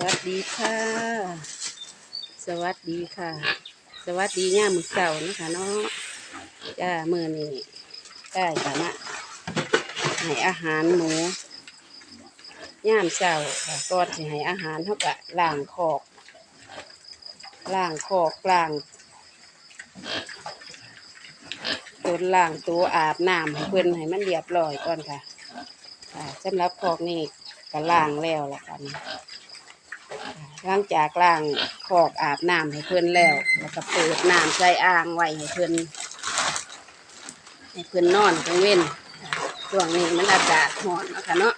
วัสดีค่ะ สวัสดีค่ะ สวัสดีย่ามือเสาร์นะคะเนาะจ้ามือนี่ได้ค่ะนะให้อาหารหมูย่ามเสาร์ค่ะก่อนสิให้อาหารเท่ากับล้างคอกล้างคอกล้างตัวล้างตัวอาบน้ำให้เพิ่นให้มันเรียบร้อยก่อนค่ะสำหรับคอกนี่ก็ล้างแล้วละค่ะนี่ หลังจากล้างคอกอาบน้ำให้เพิ่อนแล้ว แล้วก็เปิดน้ำใส่อ่างไว้ให้เพิ่อนให้เพิ่อนนอนกลางเว้นช่วงนี้มันอากาศร้อนนะคะเนาะ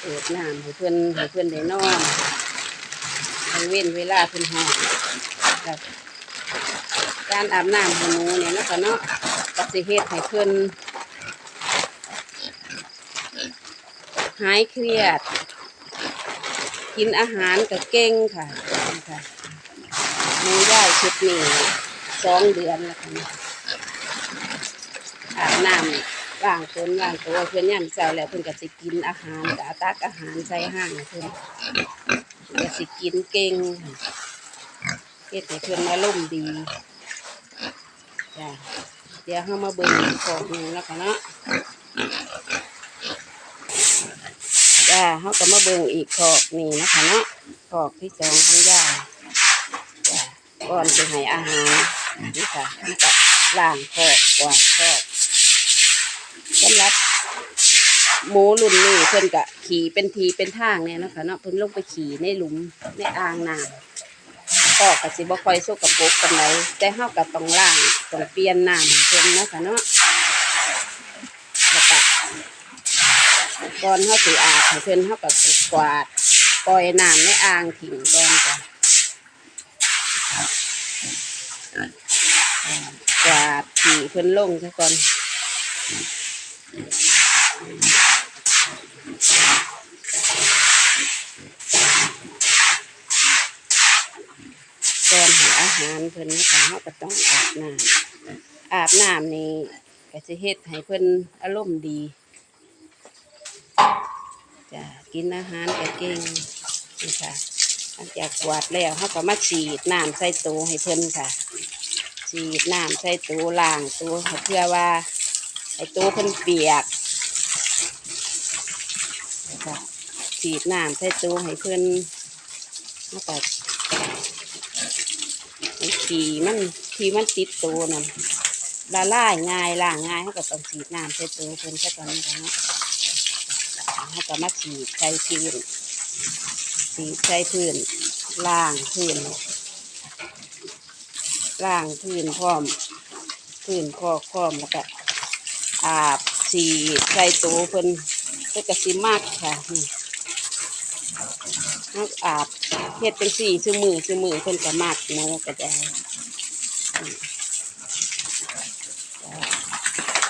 เปิดน้ำให้เพิ่อนให้เพิ่อนได้นอนกลางเว้นเวลาเพิ่นหอนแล้วการอาบน้ำให้หมูเนี่ยนะคะเนาะก็สิเฮ็ดให้เพิ่อนหายเครียด กินอาหารกับเก่งค่ะค่ะมูย่ายชุดนี้สองเดือนแล้วค่ะอาบน้ำล้างตนล้างตัวเพื่อนย่ำเจ้าแล้วเพื่อนก็สิกินอาหารกะตักอาหารใส่ห้างเพื่อนเพิ่นก็สิกินเก่งเฮ็ดให้เพื่อนอารมณ์ดีจ้ะเดี๋ยวเรามาเบิ่งอีกของนึงแล้วกันเนาะ จ้าเขาก็มาเบิ่งอีกขอกนี่นะคะเนาะขอกที่สองของย่าจ้าก่อนจะให้อาหารนี่ค่ะนี่ก็ล้างขอกกวาดขอกสำหรับหมูรุ่นนี้เพิ่นกะขี่เป็นทีเป็นทางเนี่ยนะคะเนาะเพิ่นลงไปขี่ในหลุมในอ่างน้ำขอกก็สิบ่ค่อยสกปรกปานใดแต่เฮาก็ต้องล้างต้องเปลี่ยนน้ำเพิ่นนะคะเนาะแล้วก็ ก่อนเขาสิอาบให้เพิ่นเขาก็ไปกวาดปล่อยน้ำในอ่างถิ่งก่อนจ้ะกวาดถี่เพิ่นลงซะก่อนก่อนให้อาหารเพิ่นนะคะเขาก็ต้องอาบน้ำอาบน้ำนี่ก็จะเฮ็ดให้เพิ่นอารมณ์ดี จ้ะกินอาหารก็เก่งนี่ค่ะหลังจากกวาดแล้วเขาก็มาฉีดน้ำใส่ตัวให้เพิ่นค่ะ ฉีดน้ำใส่ตัวล้างตัวเพื่อว่าไอ้ตัวเพิ่นเปียกนะคะฉีดน้ำใส่ตัวให้เพิ่นแล้วก็ขี่มันขี่มันติดตัวนั่นละลายง่ายล้างง่ายเขาก็ต้องฉีดน้ำใส่ตัวเพิ่นซะก่อนนะคะ เนาะเขาก็มาฉีดใส่พื้นฉีดใส่พื้นล่างพื้นล่างพื้นพร้อมพื้นคอพร้อมแล้วก็อาบฉีดใส่ตัวเพิ่นเพื่อกระสิมากค่ะนี่เขาอาบเฮ็ดเป็นสี่ชั่วมือชั่วมือเพิ่นก็มากหมูกระจาย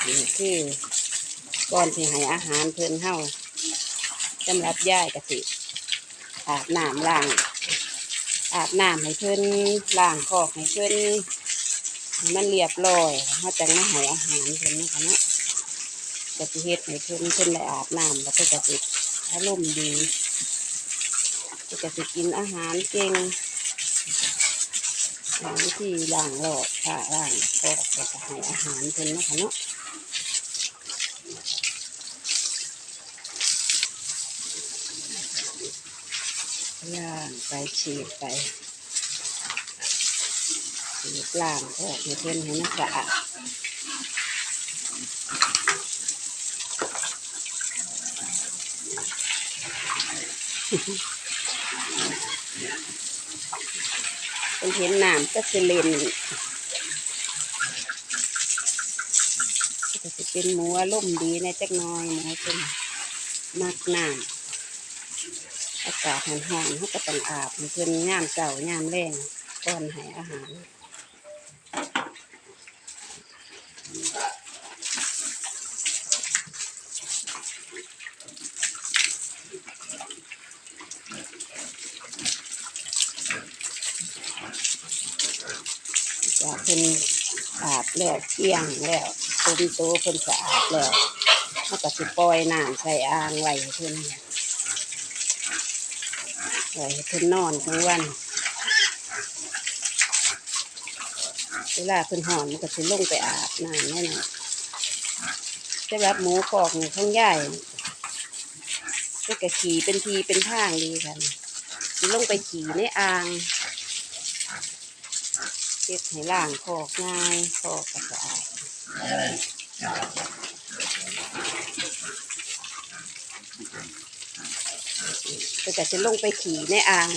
นี่คือก่อนที่ให้อาหารเพิ่นเฮา สำหรับย่ายกะสิอาบน้ำล้าง อาบน้ำให้เพิ่นล้างคอกให้เพิ่นให้มันเรียบร้อยเขาจังมาให้อาหารเพิ่นนะคะเนาะกะสิเฮ็ดให้เพิ่นเพิ่นได้อาบน้ำแล้วเพิ่นกะสิอารมณ์ดีเพิ่นกสิกินอาหารเก่งหลังที่ล้างหลอดค่ะล้างคอกแล้วก็ให้อาหารเพิ่นนะคะเนาะ ล่างไปฉีดไปฉีดล่างออกให้เพื่อนให้มันสะอาดเป็นเห็นน้ำก็จะเล่นก็จะเป็นหมูอารมณ์ดีในะจักน้อยหมูเป็นมากน้ำ อากาศร้อนเขาก็ต้องอาบเพิ่นย่ามเก่าย่ามแรงก่อนให้อาหารจากเพิ่นอาบแล้วเที่ยงแล้วต้มโตเพิ่นสะอาดแล้วเขาก็สิปล่อยน้ำใส่อ่างไว้เพิ่น ไว้ให้เพิ่นนอนกลางวัน เวลาเพิ่นหอนมันก็สิลงไปอาบน้ำแน่นอนจะรับหมูกอกนี่ของย่ายก็กะขี่เป็นทีเป็นทางดีกันสิลงไปขี่ในอ่างเก็บให้ล่างคอกง่ายคอกก็สะอา ดก็จะสิลงไปขี่ในอ่าง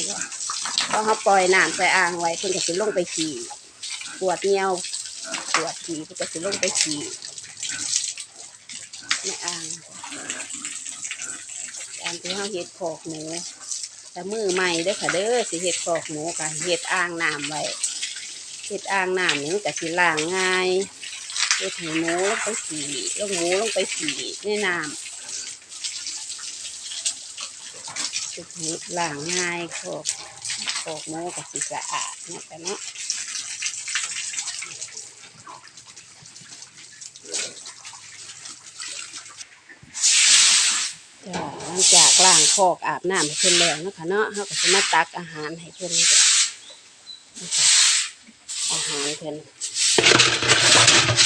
เพราะเขาปล่อยน้ำใส่อ่างไว้เพิ่นก็สิลงไปขี่ปวดเงียวปวดขี่ก็จะลงไปขี่ในอ่างการที่เขาเห็ดขอกหมูแต่มือใหม่เด้อค่ะเด้อสิเห็ดขอกหมูกับเห็ดอ่างน้ำไว้เห็ดอ่างน้ำนี่มันก็สิล้างง่ายเห็ดให้หมูลงไปขี่ลงหมูลงไปขี่ในน้ำ เห็ดให้ล้างง่ายขอกขอกหมูก็สิสะอาดเนาะแต่เนาะหลังจากล้างคอกอาบน้ำให้เพิ่อนแล้วนะคะเนาะเขาก็จะมาตักอาหารให้เพิ่อนจ้ะนี่ค่ะอาหารเพิ่น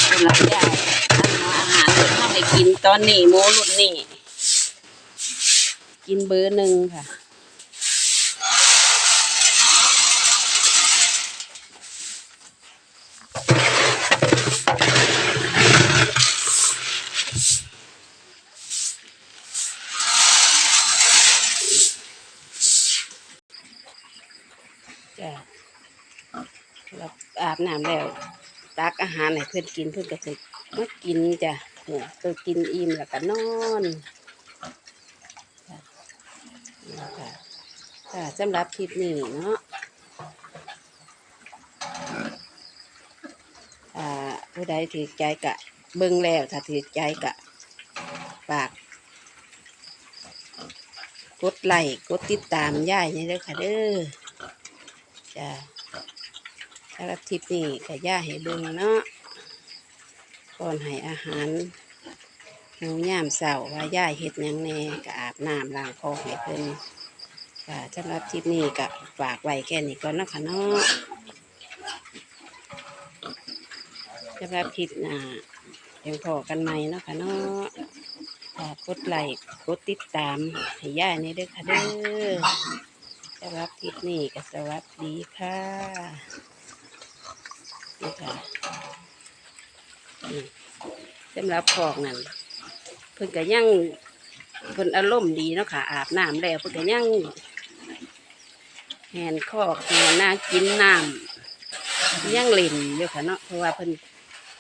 เพิ่นรับยายตั้งเอาอาหารเพิ่นเข้าไปกินตอนนี้หมูรุ่นนี้ กินเบอร์หนึ่งค่ะ จ้ะรับอาบน้ำแล้วตักอาหารให้เพื่อนกินเพื่อนก็จะมากินจ้ะเนี่ยเพื่อกินอิ่มแล้วก็นอน นี่ค่ะค่ะสำหรับคลิปนี้เนาะอ่าผู้ใดถือใจกะ เบิ่งแล้วถ้าถือใจกะฝากกดไลค์กดติดตามย่ายนี่เด้อค่ะเด้อจ้ะสำหรับทริปนี้ก็ย่าให้เบิ่งเนาะก่อนให้อาหาร หนูย่ามเสาว่าย่าเฮ็ดยังแน่ก็อาบน้ำล้างคอให้เพิ่นค่ะสำหรับทิปนี้ก็ฝากไว้แค่นี้ก่อนนะคะเนาะสำหรับคลิปหน้ายังพอกันใหม่นะคะเนาะฝากกดไลค์กดติดตามให้ย่านี่ด้อค่ะเด้อสำหรับคลิปนี้ก็สวัสดีค่ะนี่ค่ะนี่สำหรับพอกนั่น พิ่นก็ยังเพิ่นอารมณ์ดีเนาะค่ะ อาบน้ำแล้วเพิ่นก็ยังแหนคอกแหนนากินน้ำยังเล่นอยู่ค่ะเนาะเพราะว่าเพิ่น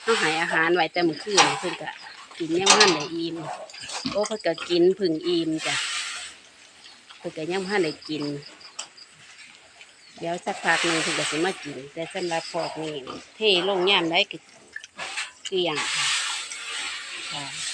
เขาหายอาหารไว้แต่เมื่อคืนเพิ่นก็กินยังพันได้อิ่มโอ้เพิ่นก็กินพึ่งอิ่มจ้ะเพิ่นก็ยังพันได้กิน เดี๋ยวสักพักหนึ่งถึงจะสิมากิน แต่สำหรับพอกนี่เทลงย่ามได้ก็เกลี้ยงค่ะค่าแค่ะ